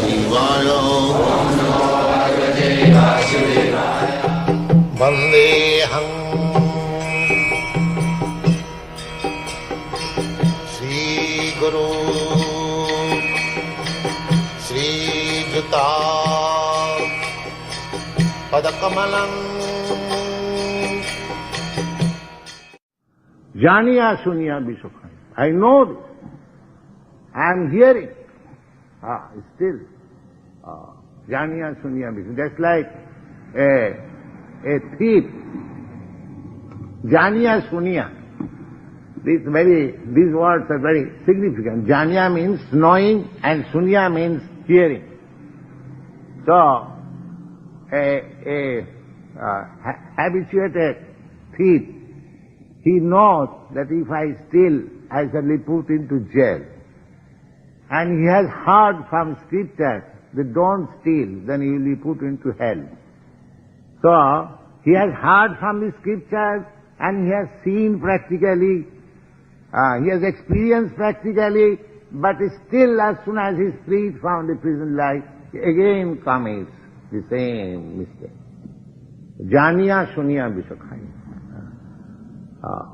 शिवाय वन्देऽहम् श्रीगुरु श्रीयुता पदकमलम् Janiya Sunya Bisukha. I know this. I am hearing. Ah, still. Ah, Janiya Sunya Bisukha. Just like a, a thief. Janiya Sunya. This very, these words are very significant. Janiya means knowing and Sunya means hearing. So, a, a uh, ha- habituated thief he knows that if I steal, I shall be put into jail. And he has heard from scriptures that don't steal, then he will be put into hell. So, he has heard from the scriptures and he has seen practically, uh, he has experienced practically, but still as soon as he freed from the prison life, he again commits the same mistake. Janiya Shunya Bishakhai. Uh,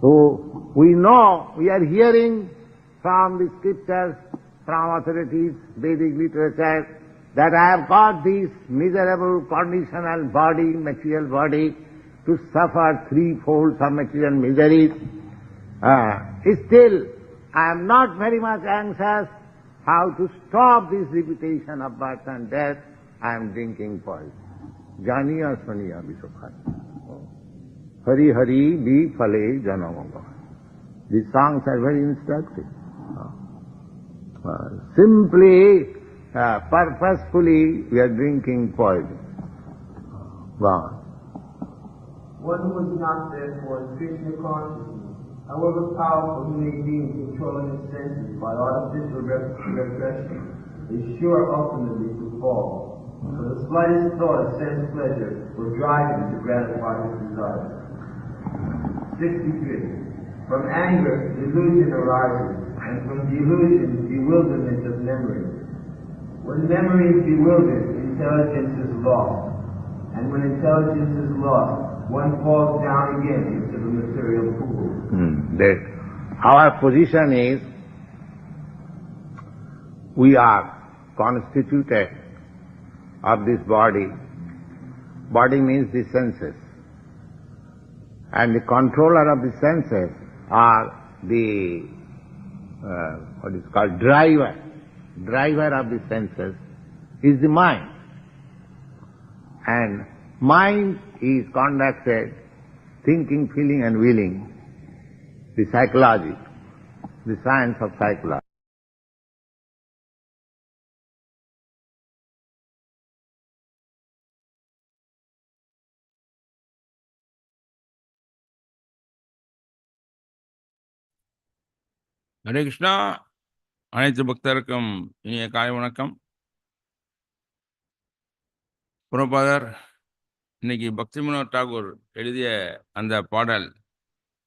so we know, we are hearing from the scriptures, from authorities, Vedic literature, that I have got this miserable conditional body, material body, to suffer threefold of material miseries. Uh, still, I am not very much anxious how to stop this repetition of birth and death. I am drinking poison. Janiya Suniya Visukhani. Hari Hari Bi Phale Janamanga. These songs are very instructive. Simply, uh, purposefully, we are drinking poison. Gone. One who is not, therefore, Krishna consciousness, however powerful he may be in controlling his senses by artificial rep- repression, is sure ultimately to fall. For the slightest thought of sense pleasure will drive him to gratify his desires. 63. From anger, delusion arises, and from delusion, bewilderment of memory. When memory is bewildered, intelligence is lost. And when intelligence is lost, one falls down again into the material pool. Hmm, that our position is we are constituted of this body. Body means the senses. And the controller of the senses are the, uh, what is called driver. Driver of the senses is the mind. And mind is conducted thinking, feeling and willing, the psychology, the science of psychology. Hare Krishna. அனைத்து பக்தருக்கும் இனிய காலை வணக்கம். புறப்பாதர் இன்னைக்கு பக்தி மனோர் டாகூர் எழுதிய அந்த பாடல்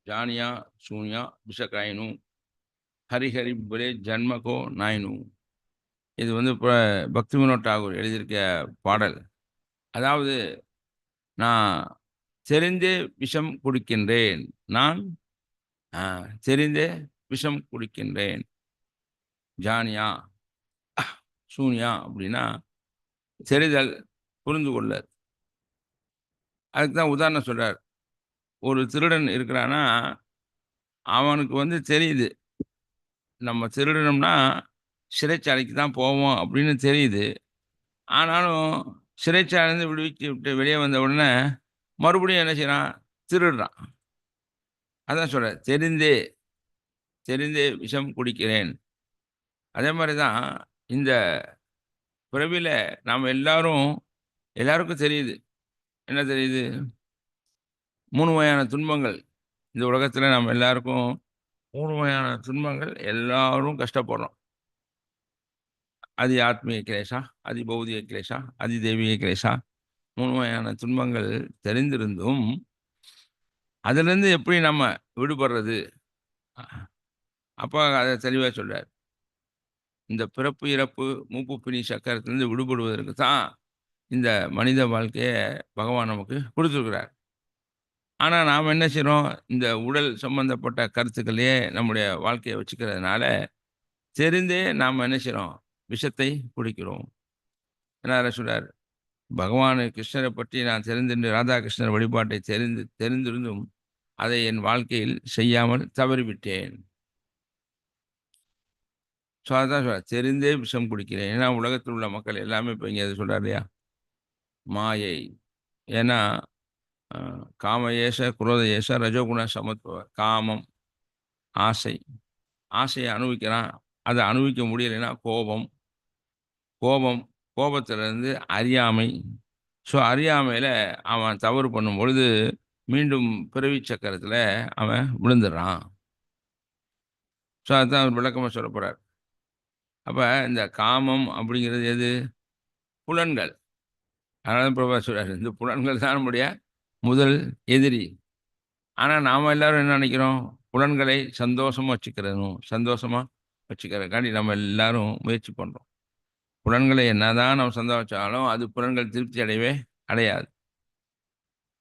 ஜானியா சூன்யா விஷகாயினு ஹரிஹரி புரே ஜன்மகோ நாயினு. இது வந்து பக்தி வினோத் டாகூர் எழுதியிருக்க பாடல். அதாவது நான் தெரிந்தே விஷம் குடிக்கின்றேன். நான் தெரிந்தே விஷம் குடிக்கின்றேன். ஜானியா சூனியா அப்படின்னா தெரிதல் புரிந்து கொள்ள அதுக்கு தான் உதாரணம் சொல்கிறார் ஒரு திருடன் இருக்கிறான்னா அவனுக்கு வந்து தெரியுது. நம்ம திருடனோம்னா சிறைச்சாலைக்கு தான் போவோம் அப்படின்னு தெரியுது. ஆனாலும் சிறைச்சாலையிலேருந்து விடுவிச்சு விட்டு வெளியே வந்த உடனே மறுபடியும் என்ன செய்கிறான் திருடுறான். அதான் சொல்கிறேன் தெரிந்தே தெரிந்தே விஷம் குடிக்கிறேன். அதே மாதிரி தான் இந்த பிறவியில் நாம் எல்லாரும் எல்லாருக்கும் தெரியுது. என்ன தெரியுது? மூணு வகையான துன்பங்கள். இந்த உலகத்தில் நம்ம எல்லாருக்கும் மூணு வகையான துன்பங்கள். எல்லாரும் கஷ்டப்படுறோம். அதி ஆத்மீய கிளேஷா அதி பௌதிக கிளேஷா அதி தெய்வீக கிளேஷா மூணு வகையான துன்பங்கள் தெரிந்திருந்தும் அதிலிருந்து எப்படி நம்ம விடுபடுறது? அப்போ அதை தெளிவாக சொல்கிறார் இந்த பிறப்பு இறப்பு மூப்பு பிணி சக்கரத்திலிருந்து விடுபடுவதற்கு தான் இந்த மனித வாழ்க்கையை பகவான் நமக்கு கொடுத்துருக்கிறார். ஆனால் நாம் என்ன செய்கிறோம் இந்த உடல் சம்பந்தப்பட்ட கருத்துக்களையே நம்முடைய வாழ்க்கையை வச்சுக்கிறதுனால தெரிந்தே நாம் என்ன செய்கிறோம் விஷத்தை குடிக்கிறோம். என்ன சொல்கிறார் பகவான் கிருஷ்ணரை பற்றி நான் தெரிந்து ராதாகிருஷ்ணர் வழிபாட்டை தெரிந்து தெரிந்திருந்தும் அதை என் வாழ்க்கையில் செய்யாமல் தவறிவிட்டேன். ஸோ அதான் சொல்ற தெரிந்தே விஷம் குடிக்கிறேன். ஏன்னா உலகத்தில் உள்ள மக்கள் எல்லாமே இப்போ இங்கே சொல்கிறார் இல்லையா? மாயை. ஏன்னா காம ஏச குரோத ஏச ரஜோகுண சமத்துவ காமம் ஆசை. ஆசையை அனுபவிக்கிறான் அதை அனுபவிக்க முடியலைன்னா கோபம். கோபம் கோபத்திலிருந்து அறியாமை. ஸோ அறியாமையில் அவன் தவறு பண்ணும் பொழுது மீண்டும் பிறவி சக்கரத்தில் அவன் விழுந்துடுறான். ஸோ அதுதான் அவர் விளக்கமாக சொல்ல போகிறார் அப்போ இந்த காமம் அப்படிங்கிறது எது? புலன்கள். அதனால பிரபா சொல்கிறார் இந்த புலன்கள் தான் நம்முடைய முதல் எதிரி. ஆனால் நாம் எல்லாரும் என்ன நினைக்கிறோம்? புலன்களை சந்தோஷமாக வச்சுக்கிறணும் சந்தோஷமாக வச்சுக்கிறதுக்காண்டி நம்ம எல்லாரும் முயற்சி பண்ணுறோம் புலன்களை என்னதான் நம்ம சந்தோஷிச்சாலும் அது புலன்கள் திருப்தி அடையவே அடையாது.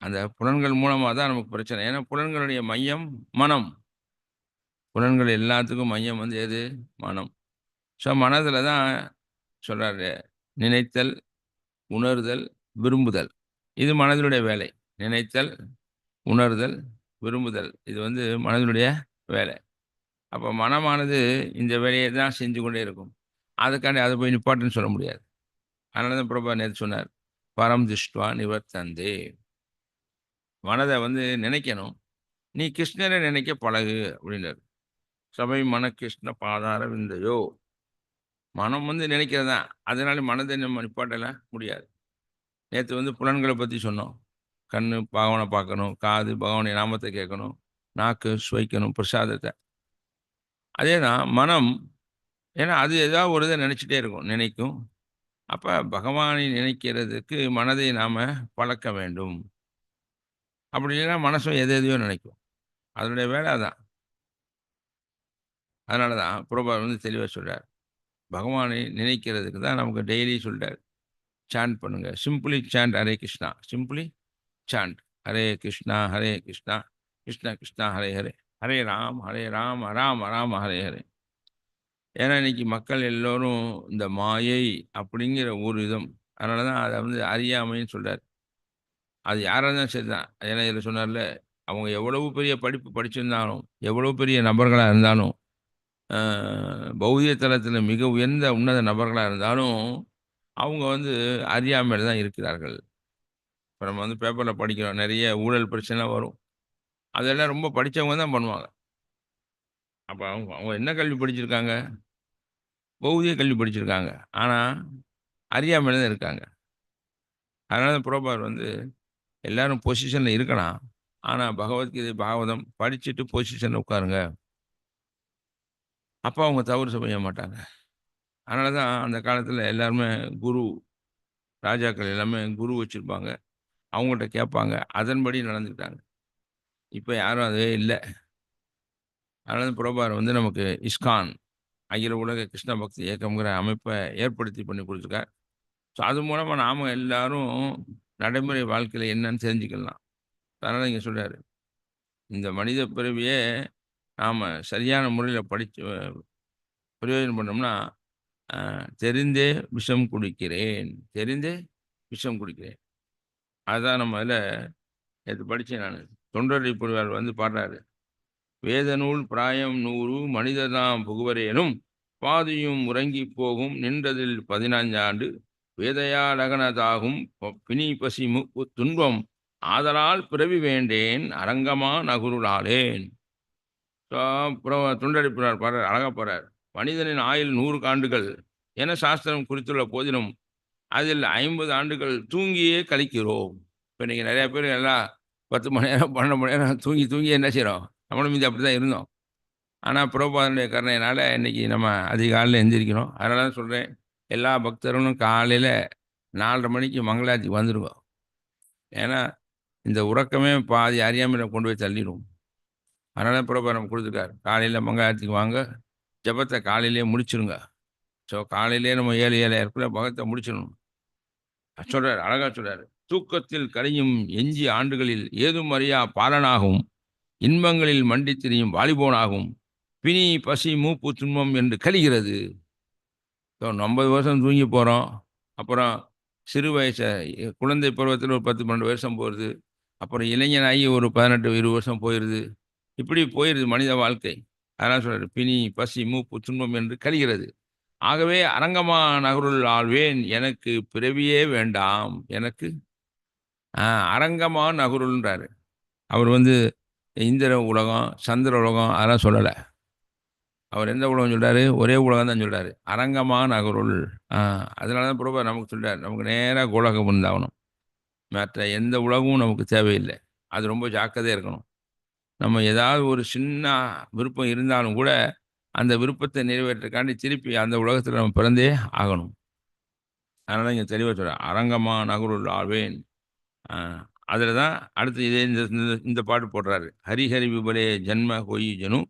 அந்த புலன்கள் மூலமாக தான் நமக்கு பிரச்சனை. ஏன்னா புலன்களுடைய மையம் மனம். புலன்கள் எல்லாத்துக்கும் மையம் வந்து எது? மனம். ஸோ மனதில் தான் சொல்கிறாரு நினைத்தல் உணர்தல் விரும்புதல். இது மனதினுடைய வேலை. நினைத்தல் உணர்தல் விரும்புதல். இது வந்து மனதினுடைய வேலை. அப்போ மனமானது இந்த வேலையை தான் செஞ்சு கொண்டே இருக்கும். அதுக்காண்டி அதை போய் நிப்பாட்டுன்னு சொல்ல முடியாது. அதனால தான் பிரபா நேற்று சொன்னார் பரம் நிவர் தந்தே மனதை வந்து நினைக்கணும். நீ கிருஷ்ணரை நினைக்க பழகு அப்படின்னாரு. சபை மன கிருஷ்ண பாதார விந்தையோ. மனம் வந்து நினைக்கிறதா? அதனால மனதை நம்ம நிப்பாட்டல முடியாது. நேற்று வந்து புலன்களை பற்றி சொன்னோம். கண் பகவானை பார்க்கணும். காது பகவானை நாமத்தை கேட்கணும். நாக்கு சுவைக்கணும். பிரசாதத்தை. அதே தான் மனம் ஏன்னா அது ஏதாவது ஒரு இதை நினச்சிட்டே இருக்கும். நினைக்கும். அப்போ பகவானை நினைக்கிறதுக்கு மனதை நாம் பழக்க வேண்டும். அப்படி இல்லைன்னா மனசும் எது எதையோ நினைக்கும். அதனுடைய வேலை தான் அதனால தான் புரோபா வந்து தெளிவாக சொல்கிறார் பகவானை நினைக்கிறதுக்கு தான் நமக்கு டெய்லி சொல்கிறார் சாண்ட் பண்ணுங்க. Simply chant Hare Krishna simply chant Hare Krishna Hare Krishna Krishna Krishna Hare Hare Hare Ram Hare Ram Ram Ram Hare Hare ஏன்னா இன்னைக்கு மக்கள் எல்லோரும் இந்த மாயை அப்படிங்கிற ஒரு விதம் அதனால தான் அதை வந்து அறியாமைன்னு சொல்கிறார் அது யாராக இருந்தாலும் சரி தான் ஏன்னா இதில் சொன்னார்ல அவங்க எவ்வளவு பெரிய படிப்பு படிச்சிருந்தாலும் எவ்வளவு பெரிய நபர்களாக இருந்தாலும் பௌதிக தளத்தில் மிக உயர்ந்த உன்னத நபர்களாக இருந்தாலும் அவங்க வந்து அறியாமையில் தான் இருக்கிறார்கள். இப்போ நம்ம வந்து பேப்பரில் படிக்கிறோம். நிறைய ஊழல் பிரச்சனைலாம் வரும். அதெல்லாம் ரொம்ப படித்தவங்க தான் பண்ணுவாங்க. அப்போ அவங்க அவங்க என்ன கல்வி படிச்சிருக்காங்க? பௌதிக கல்வி படிச்சிருக்காங்க. ஆனால் அறியாமையில் தான் இருக்காங்க. அதனால புரோபார் வந்து எல்லாரும் பொசிஷனில் இருக்கலாம். ஆனால் பகவத்கீதை பாகவதம் படிச்சுட்டு பொசிஷனில் உட்காருங்க. அப்போ அவங்க தவறு செய்ய மாட்டாங்க. அதனால தான் அந்த காலத்தில் எல்லாருமே குரு ராஜாக்கள் எல்லாமே குரு வச்சுருப்பாங்க. அவங்கள்ட்ட கேட்பாங்க. அதன்படி நடந்துக்கிட்டாங்க. இப்போ யாரும் அதுவே இல்லை. அதனால புரோபார் வந்து நமக்கு இஸ்கான் அகில உலக கிருஷ்ண பக்தி இயக்கம்ங்கிற அமைப்பை ஏற்படுத்தி பண்ணி கொடுத்துருக்கார். ஸோ அது மூலமாக நாம் எல்லாரும் நடைமுறை வாழ்க்கையில் என்னன்னு தெரிஞ்சுக்கலாம். அதனால் இங்கே சொல்கிறார் இந்த மனித பிறவியே நாம் சரியான முறையில் படித்து பிரயோஜனம் பண்ணோம்னா தெரிந்தே விஷம் குடிக்கிறேன் தெரிந்தே விஷம் குடிக்கிறேன். அதுதான் நம்ம அதில் நேற்று படித்தேன் நான். தொண்டரை புரிவார் வந்து பாடுறாரு. வேத நூல் பிராயம் நூறு மனிததாம் புகுவரேனும் பாதியும் உறங்கி போகும் நின்றதில் பதினஞ்சாண்டு வேதையாலகனதாகும் ப- பிணி பசி முப்பு துன்பம் ஆதலால் பிறவி வேண்டேன் அரங்கமா அப்புறம் துண்டடிப்பினார் பாடுறார் அழகா போகிறார் மனிதனின் ஆயுள் நூறு ஆண்டுகள் என சாஸ்திரம் குறித்துள்ள போதிலும் அதில் ஐம்பது ஆண்டுகள் தூங்கியே கழிக்கிறோம். இப்போ இன்னைக்கு நிறையா பேர் எல்லாம் பத்து மணி நேரம் பன்னெண்டு மணி நேரம் தூங்கி தூங்கி என்ன செய்கிறோம் நம்மளும் இது அப்படி தான் இருந்தோம். ஆனால் புரோபாதனுடைய கருணையினால் இன்னைக்கு நம்ம அதிகாலையில் எந்திரிக்கிறோம். அதனால தான் சொல்கிறேன் எல்லா பக்தர்களும் காலையில் நாலரை மணிக்கு மங்களாத்துக்கு வந்துடுவோம் ஏன்னா இந்த உறக்கமே பாதி அறியாமையில் கொண்டு போய் தள்ளிடும். அதனால புரோபா கொடுத்துருக்காரு. காலையில் மங்காயத்துக்கு வாங்க ஜபத்தை காலையிலே முடிச்சிருங்க. ஸோ காலையிலே நம்ம ஏழு ஏழாயிரக்குள்ள பகத்தை முடிச்சிடணும். சொல்கிறார் அழகாக சொல்கிறார் தூக்கத்தில் கரையும் எஞ்சி ஆண்டுகளில் ஏதும் அறியா பாலனாகவும் இன்பங்களில் மண்டி திரியும் வாலிபோனாகவும் பிணி பசி மூப்பு துன்பம் என்று கழிகிறது ஸோ ஐம்பது வருஷம் தூங்கி போகிறோம் அப்புறம் சிறு வயசை குழந்தை பருவத்தில் ஒரு பத்து பன்னெண்டு வருஷம் போயிடுது அப்புறம் இளைஞனாகி ஒரு பதினெட்டு இருபது வருஷம் போயிடுது இப்படி போயிடுது மனித வாழ்க்கை. அதெல்லாம் சொல்கிறார் பிணி பசி மூப்பு துன்பம் என்று கழிகிறது ஆகவே அரங்கமா நகருள் ஆழ்வேன் எனக்கு பிறவியே வேண்டாம். எனக்கு அரங்கமா நகருள்ன்றாரு. அவர் வந்து இந்திர உலகம் சந்திர உலகம் அதெல்லாம் சொல்லலை. அவர் எந்த உலகம் சொல்கிறார் ஒரே உலகம் தான் சொல்கிறாரு அரங்கமா நகருள். அதனால தான் பிரபா நமக்கு சொல்கிறார் நமக்கு நேராக உலகம் இருந்தாகணும். மற்ற எந்த உலகமும் நமக்கு தேவையில்லை. அது ரொம்ப ஜாக்கிரதையாக இருக்கணும். நம்ம ஏதாவது ஒரு சின்ன விருப்பம் இருந்தாலும் கூட அந்த விருப்பத்தை நிறைவேற்றக்காண்டி திருப்பி அந்த உலகத்தில் நம்ம பிறந்தே ஆகணும். அதனால் இங்கே தெளிவாக சொல்கிறேன் அரங்கமா நகருள் ஆழ்வேன். அதில் தான் அடுத்து இதே இந்த இந்த- இந்த பாட்டு போடுறாரு. ஹரிஹரி விபலே ஜன்ம ஹோயி ஜனு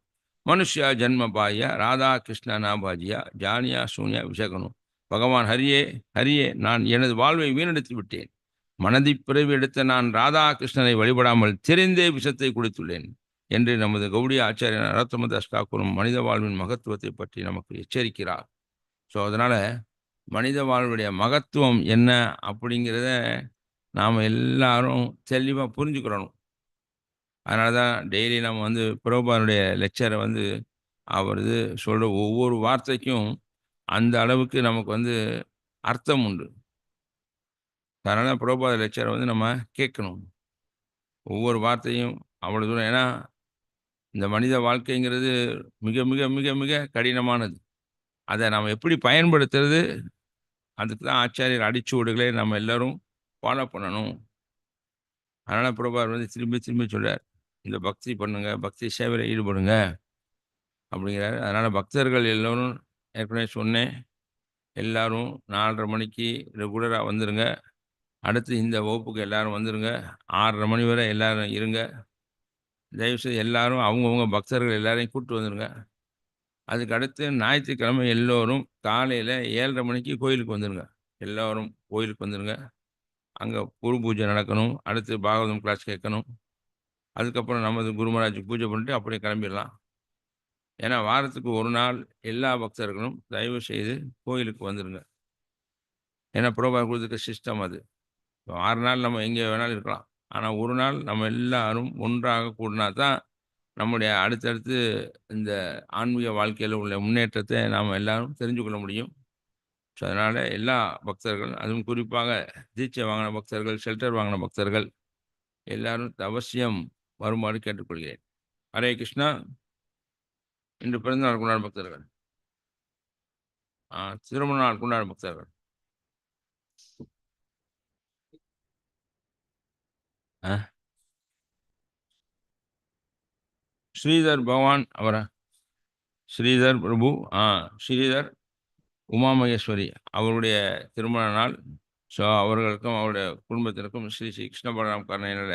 மனுஷ்யா ஜன்ம பாயா ராதா கிருஷ்ண நாபாஜியா ஜானியா சூன்யா விஷகனு பகவான் ஹரியே ஹரியே நான் எனது வாழ்வை வீணடித்து விட்டேன். மனதி பிறவி எடுத்த நான் ராதா கிருஷ்ணனை வழிபடாமல் தெரிந்தே விஷத்தை குடித்துள்ளேன். என்று நமது கௌடிய ஆச்சாரியர் நரோத்தமதாஸ் தாக்கூரும் மனித வாழ்வின் மகத்துவத்தை பற்றி நமக்கு எச்சரிக்கிறார். ஸோ அதனால் மனித வாழ்வுடைய மகத்துவம் என்ன அப்படிங்கிறத நாம் எல்லாரும் தெளிவாக புரிஞ்சுக்கிறணும் அதனால தான் டெய்லி நம்ம வந்து பிரபுபானுடைய லெக்சரை வந்து அவர் சொல்கிற ஒவ்வொரு வார்த்தைக்கும் அந்த அளவுக்கு நமக்கு வந்து அர்த்தம் உண்டு. அதனால் பிரபுபாத லெக்சரை வந்து நம்ம கேட்கணும். ஒவ்வொரு வார்த்தையும் அவ்வளோ தூரம் ஏன்னா இந்த மனித வாழ்க்கைங்கிறது மிக மிக மிக மிக கடினமானது. அதை நாம் எப்படி பயன்படுத்துறது? அதுக்கு தான் ஆச்சாரியர் அடிச்சுவடுகளை நம்ம எல்லோரும் ஃபாலோ பண்ணணும். அதனால் பிரபார் வந்து திரும்பி திரும்பி சொல்கிறார் இந்த பக்தி பண்ணுங்க பக்தி சேவையில் ஈடுபடுங்க அப்படிங்கிறாரு. அதனால் பக்தர்கள் எல்லோரும் ஏற்கனவே சொன்னேன் எல்லாரும் நாலரை மணிக்கு ரெகுலராக வந்துடுங்க அடுத்து இந்த வகுப்புக்கு எல்லாரும் வந்துடுங்க ஆறரை மணி வரை எல்லோரும் இருங்க. தயவுசெய்து எல்லாரும் அவங்கவுங்க பக்தர்கள் எல்லாரையும் கூப்பிட்டு வந்துடுங்க அதுக்கு அடுத்து ஞாயிற்றுக்கிழமை எல்லோரும் காலையில் ஏழரை மணிக்கு கோயிலுக்கு வந்துடுங்க எல்லோரும் கோயிலுக்கு வந்துடுங்க அங்கே குரு பூஜை நடக்கணும். அடுத்து பாகவதம் கிளாஸ் கேட்கணும். அதுக்கப்புறம் நமது குருமராஜுக்கு பூஜை பண்ணிட்டு அப்படியே கிளம்பிடலாம். ஏன்னா வாரத்துக்கு ஒரு நாள் எல்லா பக்தர்களும் தயவு செய்து கோயிலுக்கு வந்துடுங்க ஏன்னா புரோபா கொடுத்துருக்க சிஸ்டம் அது. இப்போ ஆறு நாள் நம்ம எங்கே வேணாலும் இருக்கலாம். ஆனால் ஒரு நாள் நம்ம எல்லாரும் ஒன்றாக கூடினா தான் நம்முடைய அடுத்தடுத்து இந்த ஆன்மீக வாழ்க்கையில் உள்ள முன்னேற்றத்தை நாம் எல்லாரும் தெரிஞ்சு கொள்ள முடியும். ஸோ அதனால் எல்லா பக்தர்கள் அதுவும் குறிப்பாக தீட்சை வாங்கின பக்தர்கள் ஷெல்டர் வாங்கின பக்தர்கள் எல்லாரும் அவசியம் வருமாறு கேட்டுக்கொள்கிறேன். ஹரே கிருஷ்ணா. இன்று பிறந்த நாள் கொண்டாடும் பக்தர்கள். திருமண நாள் கொண்டாடும் பக்தர்கள் ஆ? ஸ்ரீதர் பகவான் அவரா. ஸ்ரீதர் பிரபு ஆ ஸ்ரீதர் உமா மகேஸ்வரி அவருடைய திருமண நாள். ஸோ அவர்களுக்கும் அவருடைய குடும்பத்திற்கும் ஸ்ரீ ஸ்ரீ கிருஷ்ண பலராம் கருணையினோட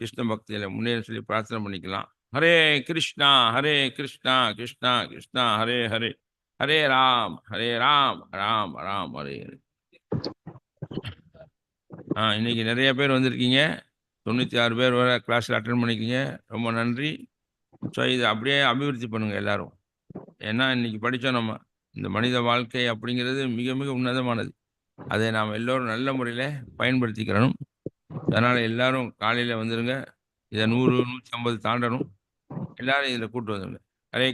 கிருஷ்ண பக்தியில் முன்னேறி சொல்லி பிரார்த்தனை பண்ணிக்கலாம். ஹரே கிருஷ்ணா ஹரே கிருஷ்ணா கிருஷ்ணா கிருஷ்ணா ஹரே ஹரே ஹரே ராம் ஹரே ராம் ராம் ராம் ஹரே ஹரே. ஆ இன்னைக்கு நிறைய பேர் வந்திருக்கீங்க. தொண்ணூற்றி ஆறு பேர் வர கிளாஸில் அட்டன் பண்ணிக்கிங்க. ரொம்ப நன்றி. ஸோ இது அப்படியே அபிவிருத்தி பண்ணுங்கள் எல்லாரும். ஏன்னா இன்னைக்கு படித்தோம் நம்ம. இந்த மனித வாழ்க்கை அப்படிங்கிறது மிக மிக உன்னதமானது. அதை நாம் எல்லோரும் நல்ல முறையில் பயன்படுத்திக்கிறணும். அதனால் எல்லாரும் காலையில் வந்துடுங்க இதை நூறு நூற்றி ஐம்பது தாண்டணும். எல்லாரும் இதில் கூட்டு வந்துடுங்க ஹரே